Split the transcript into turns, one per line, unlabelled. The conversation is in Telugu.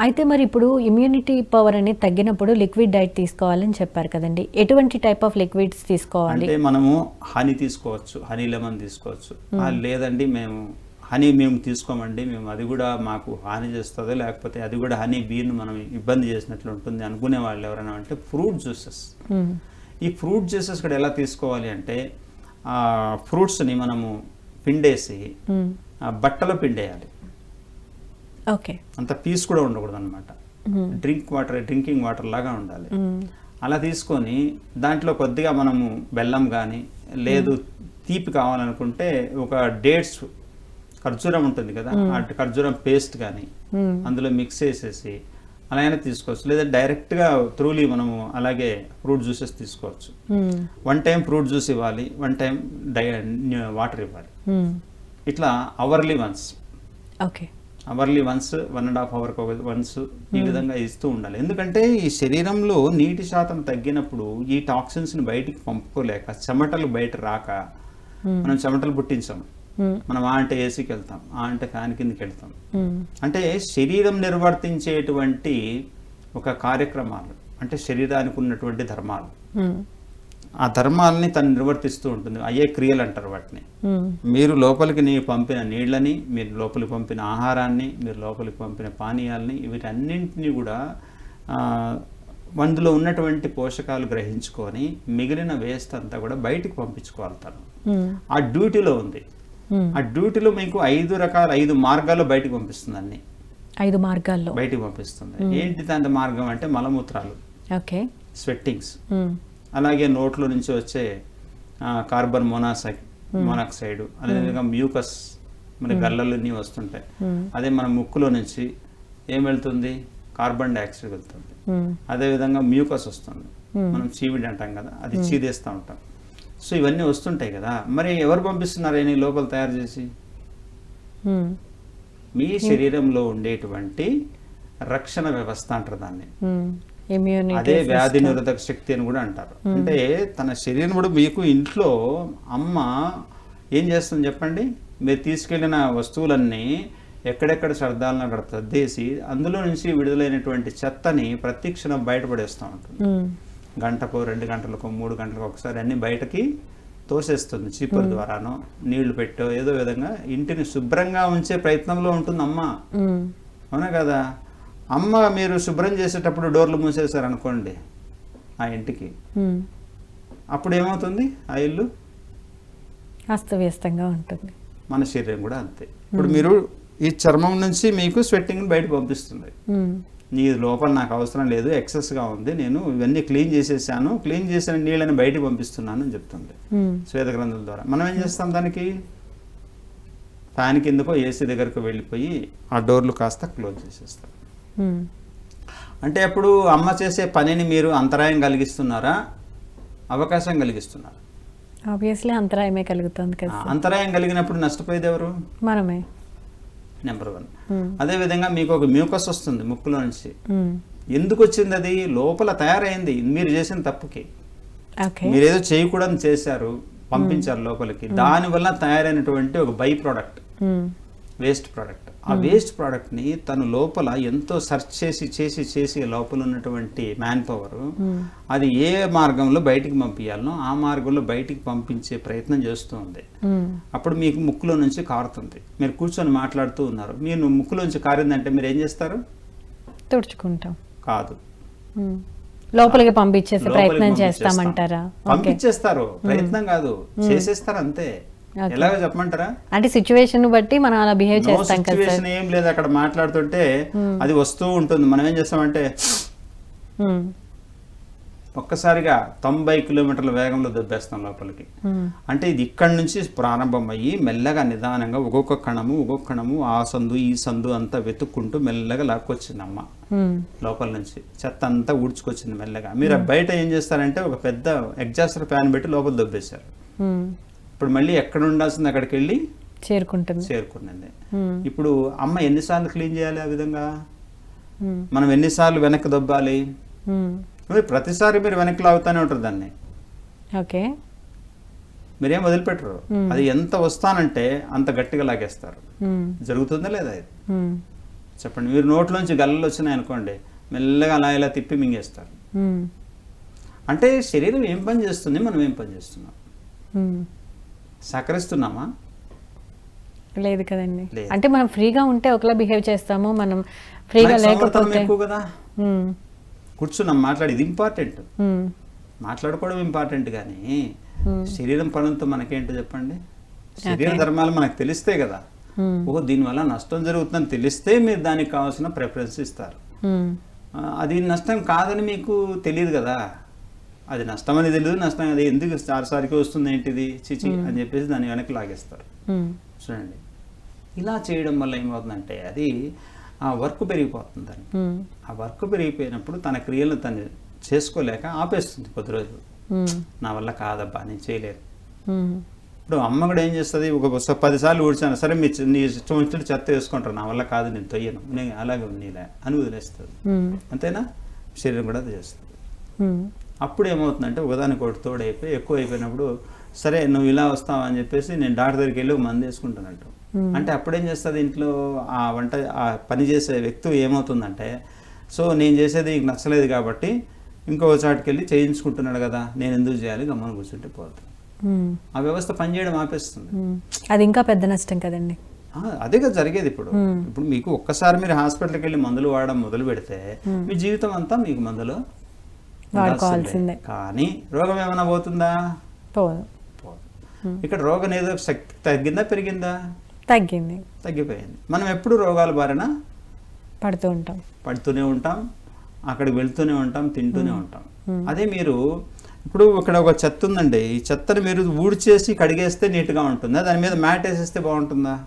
అయితే మరి ఇప్పుడు ఇమ్యూనిటీ పవర్ అనేది తగ్గినప్పుడు లిక్విడ్ డైట్ తీసుకోవాలని చెప్పారు కదండి. ఎటువంటి టైప్ ఆఫ్ లిక్విడ్స్ తీసుకోవాలి?
అంటే మనము హనీ తీసుకోవచ్చు హనీ లెమన్ తీసుకోవచ్చు. ఆ, లేదండి మేము హనీ మేము తీసుకోమండి. మేము అది కూడా మాకు హాని చేస్తుంది. లేకపోతే అది కూడా హనీ బీర్ను మనం ఇబ్బంది చేసినట్లు ఉంటుంది అనుకునే వాళ్ళు ఎవరైనా అంటే ఫ్రూట్ జ్యూసెస్. ఈ ఫ్రూట్ జ్యూసెస్ కూడా ఎలా తీసుకోవాలి అంటే ఆ ఫ్రూట్స్ని మనము పిండేసి. ఆ బట్టలో పిండేయాలి.
ఓకే
అంత పీస్ కూడా ఉండకూడదు అనమాట. డ్రింక్ వాటర్ డ్రింకింగ్ వాటర్ లాగా ఉండాలి. అలా తీసుకొని దాంట్లో కొద్దిగా మనము బెల్లం కానీ లేదు తీపి కావాలనుకుంటే ఒక డేట్స్ ఖర్జూరం ఉంటుంది కదా ఆ ఖర్జూరం పేస్ట్ కానీ. అందులో మిక్స్ చేసేసి అలా అయినా తీసుకోవచ్చు లేదా డైరెక్ట్గా త్రూలీ మనము అలాగే ఫ్రూట్ జ్యూసెస్ తీసుకోవచ్చు. వన్ టైం ఫ్రూట్ జ్యూస్ ఇవ్వాలి వన్ టైం డై వాటర్ ఇవ్వాలి. ఇట్లా hourly once
okay
hourly once one and half hour once ఈ విధంగా ఇస్తూ ఉండాలి ఎందుకంటే ఈ శరీరంలో నీటి శాతం తగ్గినప్పుడు ఈ టాక్సిన్స్ని బయటికి పంపుకోలేక చెమటలు బయట రాక మనం చెమటలు పుట్టించాం
మ్మ్.
మనం ఆ అంటే ఏసీకి వెళ్తాం ఆ అంటే ఫ్యాన్ కిందకి వెళ్తాం. అంటే శరీరం నిర్వర్తించేటువంటి ఒక కార్యక్రమాలు అంటే శరీరానికి ఉన్నటువంటి ధర్మాలు. ఆ ధర్మాలని తను నిర్వర్తిస్తూ ఉంటుంది. అయ్యే క్రియలు అంటారు వాటిని. మీరు లోపలికి నీ పంపిన నీళ్ళని మీరు లోపలికి పంపిన ఆహారాన్ని మీరు లోపలికి పంపిన పానీయాలని వీటన్నింటినీ కూడా అందులో ఉన్నటువంటి పోషకాలు గ్రహించుకొని మిగిలిన వేస్ట్ అంతా కూడా బయటికి పంపించుకోవాలి తను. ఆ డ్యూటీలో ఉంది. ఆ డ్యూటీలో మీకు ఐదు రకాల ఐదు మార్గాల్లో బయటికి పంపిస్తుంది అన్ని.
ఐదు మార్గాల్లో.
బయటికి పంపిస్తుంది. ఏంటి దాని మార్గం అంటే మలమూత్రాలు.
ఓకే.
స్వెట్టింగ్స్. అలాగే నోట్లో నుంచి వచ్చే కార్బన్ మోనాక్సైడ్ మోనాక్సైడ్ అదేవిధంగా మ్యూకస్ మన గల్లలన్నీ వస్తుంటాయి. అదే మన ముక్కులో నుంచి ఏం వెళ్తుంది? కార్బన్ డైఆక్సైడ్ వెళ్తుంది. అదేవిధంగా మ్యూకస్ వస్తుంది. మనం చీవిడి అంటాం కదా అది చీదేస్తూ ఉంటాం. సో ఇవన్నీ వస్తుంటాయి కదా. మరి ఎవరు పంపిస్తున్నారు ఈ లోపల తయారు చేసి. మీ శరీరంలో ఉండేటువంటి రక్షణ వ్యవస్థ అంటారు దాన్ని. అదే వ్యాధి నిరోధక శక్తి అని కూడా అంటారు. అంటే తన శరీరం కూడా మీకు ఇంట్లో అమ్మ ఏం చేస్తుంది చెప్పండి? మీరు తీసుకెళ్ళిన వస్తువులన్నీ ఎక్కడెక్కడ శ్రద్ధాలను అక్కడ సర్దేసి అందులో నుంచి విడుదలైనటువంటి చెత్తని ప్రతి క్షణం బయటపడేస్తూ ఉంటుంది.
మ్మ్.
గంటకు రెండు గంటలకు మూడు గంటలకు ఒకసారి అన్ని బయటకి తోసేస్తుంది చీపురు ద్వారానో నీళ్ళు పెట్టో ఏదో విధంగా ఇంటిని శుభ్రంగా ఉంచే ప్రయత్నంలో ఉంటుంది అమ్మ
మ్మ్.
అవునా కదా? అమ్మ మీరు శుభ్రం చేసేటప్పుడు డోర్లు మూసేశారు అనుకోండి ఆ ఇంటికి. అప్పుడు ఏమవుతుంది? ఆ ఇల్లు?
అస్తవ్యస్తంగా ఉంటుంది.
మన శరీరం కూడా అంతే. ఇప్పుడు మీరు ఈ చర్మం నుంచి మీకు స్వెట్టింగ్ బయట పంపిస్తుంది. నీ లోపల నాకు అవసరం లేదు ఎక్సెస్గా ఉంది నేను ఇవన్నీ క్లీన్ చేసేసాను క్లీన్ చేసిన నీళ్ళని బయటికి పంపిస్తున్నాను అని చెప్తుంది.
మ్మ్.
శ్వేతగ్రంథుల ద్వారా. మనం ఏం చేస్తాం దానికి? ఫ్యాన్ కిందకో ఏసీ దగ్గరకు వెళ్ళిపోయి ఆ డోర్లు కాస్త క్లోజ్ చేసేస్తాం. అంటే అప్పుడు అమ్మ చేసే పనిని మీరు అంతరాయం కలిగిస్తున్నారా? అవకాశం కలిగిస్తున్నారా?
ఆబ్వియస్లీ అంతరాయమే కలుగుతుంది కదా.
అంతరాయం కలిగినప్పుడు నష్టపోయేది ఎవరు?
మనమే.
Number one
hmm.
అదేవిధంగా మీకు ఒక మ్యూకస్ వస్తుంది ముక్కులో నుంచి. ఎందుకు వచ్చింది అది? లోపల తయారైంది. మీరు చేసిన తప్పుకి.
ఓకే.
మీరు ఏదో చేయకూడదని చేశారు పంపించారు లోపలికి. దానివల్ల తయారైనటువంటి ఒక బై ప్రోడక్ట్. Waste product. ఆ వేస్ట్ ప్రోడక్ట్ని తను లోపల ఎంతో సెర్చ్ చేసి చేసి చేసి లోపల ఉన్నటువంటి మ్యాన్ పవర్
మ్మ్.
అది ఏ మార్గంలో బయటికి పంపించాలనో ఆ మార్గంలో బయటికి పంపించే ప్రయత్నం చేస్తుంది.
మ్మ్.
అప్పుడు మీకు ముక్కులో నుంచి కారుతుంది. మీరు కూర్చొని మాట్లాడుతూ ఉన్నారు. మీరు ముక్కులోంచి కారిందంటే మీరు ఏం చేస్తారు?
తుడుచుకుంటాం.
కాదు.
లోపలికి పంపించేసే ప్రయత్నం. చేస్తామంటారా?
పంపించేస్తారు. ప్రయత్నం కాదు. చేసేస్తారు అంతే. ఎలాగో చెప్పమంటారా?
అంటే సిచ్యువేషన్ బట్టి మనం అలా బిహేవ్ చేస్తాం కదా
ఏం లేదు అక్కడ మాట్లాడుతుంటే అది వస్తూ ఉంటుంది. మనం ఏం చేస్తామంటే
మ్మ్.
ఒక్కసారిగా తొంభై కిలోమీటర్ల వేగంలో దొబ్బేస్తాం లోపలికి.
మ్మ్.
అంటే ఇది ఇక్కడి నుంచి ప్రారంభమయ్యి మెల్లగా నిదానంగా ఒక్కొక్క కణము ఒక్కొక్క కణము ఆ సందు ఈ సందు అంతా వెతుక్కుంటూ మెల్లగా లాక్కొచ్చింది అమ్మ.
మ్మ్.
లోపల నుంచి చెత్త అంతా ఊడ్చుకొచ్చింది మెల్లగా. మీరు బయట ఏం చేస్తారంటే ఒక పెద్ద ఎగ్జాస్టర్ ఫ్యాన్ పెట్టి లోపల దొబ్బేశారు. ఇప్పుడు మళ్ళీ ఎక్కడ ఉండాల్సింది? అక్కడికి వెళ్ళి
చేరుకుంటుంది.
చేరుకున్నది
మ్మ్.
ఇప్పుడు అమ్మ ఎన్నిసార్లు క్లీన్ చేయాలి ఆ విధంగా. మనం ఎన్నిసార్లు వెనక్కి దొబ్బాలి? ప్రతిసారి మీరు వెనక్కి లాగుతూనే ఉంటారు దాన్ని.
ఓకే.
మీరేం వదిలిపెట్టరు. అది ఎంత వస్తానంటే అంత గట్టిగా లాగేస్తారు. జరుగుతుందా లేదా ఇది. చెప్పండి. మీరు నోట్లోంచి గల్లలు వచ్చినాయి అనుకోండి మెల్లగా అలా ఇలా తిప్పి మింగేస్తారు. అంటే శరీరం ఏం పని చేస్తుంది? మనం ఏం పని చేస్తున్నాం. సహకరిస్తున్నామా
లేదు కదండి. అంటే మనం ఫ్రీగా ఉంటే ఒకలా బిహేవ్ చేస్తాము మనం ఫ్రీగా లేకపోతే
కదా. కూర్చున్నాం మాట్లాడి ఇది ఇంపార్టెంట్. మాట్లాడుకోవడం ఇంపార్టెంట్ కానీ. శరీరం పనులతో మనకేంటో చెప్పండి శరీర ధర్మాలు మనకు తెలిస్తే కదా. ఓహో దీనివల్ల నష్టం జరుగుతుందని తెలిస్తే మీరు దానికి కావాల్సిన ప్రిఫరెన్స్ ఇస్తారు అది నష్టం కాదని మీకు తెలియదు కదా అది నష్టం అని తెలియదు నష్టం అది ఎందుకు చాలాసారికి వస్తుంది ఏంటిది? చిచి అని చెప్పేసి దాన్ని వెనక్కి లాగేస్తారు. చూడండి. ఇలా చేయడం వల్ల ఏమవుతుందంటే అది ఆ వర్క్ పెరిగిపోతుంది దానికి.
మ్మ్.
ఆ వర్క్ పెరిగిపోయినప్పుడు తన క్రియలను తను చేసుకోలేక ఆపేస్తుంది కొద్ది రోజులు. నా వల్ల కాదబ్బా నేను చేయలేను
మ్మ్.
ఇప్పుడు అమ్మ కూడా ఏం చేస్తుంది? ఒక పదిసార్లు ఊడ్చాను. సరే మీ నీ ఇష్టం చెత్త వేసుకుంటారు. నా వల్ల కాదు నేను తొయ్యను. నేను అలాగే నీలే అని వదిలేస్తుంది. అంతేనా? శరీరం కూడా అది చేస్తుంది. అప్పుడు ఏమవుతుందంటే ఒకదానికి ఒకటి తోడైపోయి ఎక్కువ అయిపోయినప్పుడు సరే నువ్వు ఇలా వస్తావా అని చెప్పేసి నేను డాక్టర్ దగ్గరికి వెళ్ళి మందు వేసుకుంటానంటూ
మ్మ్.
అంటే అప్పుడేం చేస్తుంది ఇంట్లో ఆ వంట ఆ పని చేసే వ్యక్తి ఏమవుతుందంటే సో నేను చేసేది నచ్చలేదు కాబట్టి ఇంకో చాటుకి వెళ్ళి చేయించుకుంటున్నాడు కదా నేను ఎందుకు చేయాలి గమ్మని కూర్చుంటే
మ్మ్.
ఆ వ్యవస్థ పనిచేయడం ఆపేస్తుంది.
అది ఇంకా పెద్ద నష్టం కదండి
అదే కదా జరిగేది ఇప్పుడు. ఇప్పుడు మీకు ఒక్కసారి మీరు హాస్పిటల్కి వెళ్ళి మందులు వాడడం మొదలు పెడితే మీ జీవితం అంతా మీకు మందులు
వాడుకోవాల్సిందే.
కానీ రోగం ఏమైనా పోతుందా?
పోదు.
పోదు. ఇక్కడ రోగ నిరోధక శక్తి తగ్గిందా పెరిగిందా?
తగ్గింది.
తగ్గిపోయింది. మనం ఎప్పుడు రోగాల బారిన?
పడుతూ ఉంటాం.
పడుతూనే ఉంటాం అక్కడికి వెళ్తూనే ఉంటాం తింటూనే ఉంటాం. అదే మీరు ఇప్పుడు ఇక్కడ ఒక చెత్త ఉందండి. ఈ చెత్తని మీరు ఊడ్చేసి కడిగేస్తే నీట్గా ఉంటుందా. దాని మీద మ్యాట్ వేసేస్తే బాగుంటుందా.